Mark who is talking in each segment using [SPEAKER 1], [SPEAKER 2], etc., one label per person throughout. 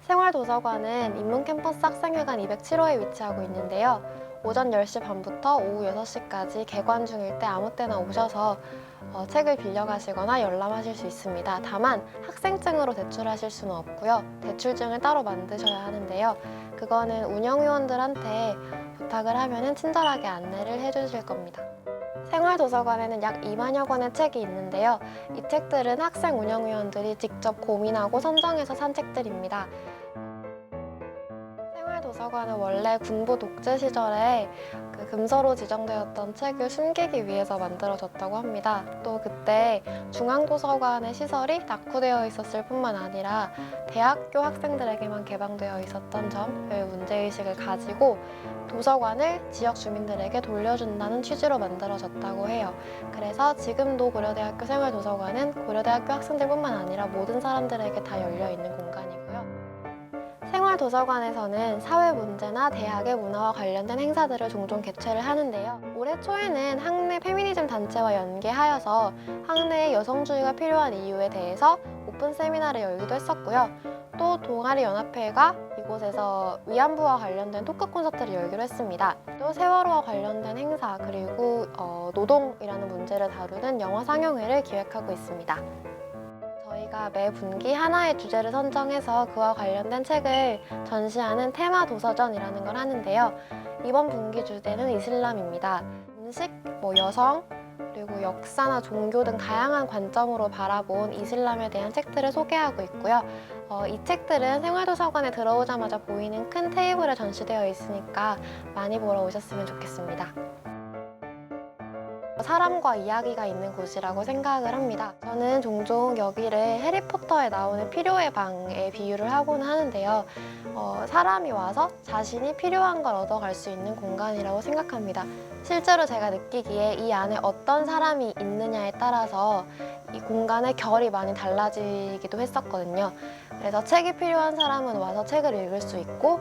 [SPEAKER 1] 생활도서관은 인문캠퍼스 학생회관 207호에 위치하고 있는데요. 오전 10시 반부터 오후 6시까지 개관 중일 때 아무 때나 오셔서 어, 책을 빌려가시거나 열람하실 수 있습니다. 다만 학생증으로 대출하실 수는 없고요. 대출증을 따로 만드셔야 하는데요. 그거는 운영위원들한테 부탁을 하면 친절하게 안내를 해주실 겁니다. 생활도서관에는 약 2만여 권의 책이 있는데요. 이 책들은 학생 운영위원들이 직접 고민하고 선정해서 산 책들입니다. 생활도서관은 원래 군부 독재 시절에 그 금서로 지정되었던 책을 숨기기 위해서 만들어졌다고 합니다. 또 그때 중앙도서관의 시설이 낙후되어 있었을 뿐만 아니라 대학교 학생들에게만 개방되어 있었던 점의 문제의식을 가지고 도서관을 지역 주민들에게 돌려준다는 취지로 만들어졌다고 해요. 그래서 지금도 고려대학교 생활도서관은 고려대학교 학생들뿐만 아니라 모든 사람들에게 다 열려 있는 공간이고 요. 생활도서관에서는 사회 문제나 대학의 문화와 관련된 행사들을 종종 개최를 하는데요. 올해 초에는 학내 페미니즘 단체와 연계하여서 학내에 여성주의가 필요한 이유에 대해서 오픈 세미나를 열기도 했었고요. 또 동아리 연합회가 이곳에서 위안부와 관련된 토크 콘서트를 열기로 했습니다. 또 세월호와 관련된 행사 그리고 어, 노동이라는 문제를 다루는 영화 상영회를 기획하고 있습니다. 매 분기 하나의 주제를 선정해서 그와 관련된 책을 전시하는 테마 도서전이라는 걸 하는데요. 이번 분기 주제는 이슬람입니다. 음식, 뭐 여성, 그리고 역사나 종교 등 다양한 관점으로 바라본 이슬람에 대한 책들을 소개하고 있고요. 어, 이 책들은 생활도서관에 들어오자마자 보이는 큰 테이블에 전시되어 있으니까 많이 보러 오셨으면 좋겠습니다. 사람과 이야기가 있는 곳이라고 생각을 합니다. 저는 종종 여기를 해리포터에 나오는 필요의 방에 비유를 하고는 하는데요. 어, 사람이 와서 자신이 필요한 걸 얻어갈 수 있는 공간이라고 생각합니다. 실제로 제가 느끼기에 이 안에 어떤 사람이 있느냐에 따라서 이 공간의 결이 많이 달라지기도 했었거든요. 그래서 책이 필요한 사람은 와서 책을 읽을 수 있고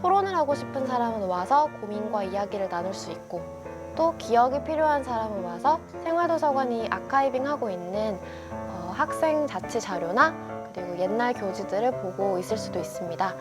[SPEAKER 1] 토론을 하고 싶은 사람은 와서 고민과 이야기를 나눌 수 있고 또 기억이 필요한 사람은 와서 생활도서관이 아카이빙하고 있는 어, 학생 자치 자료나 그리고 옛날 교지들을 보고 있을 수도 있습니다.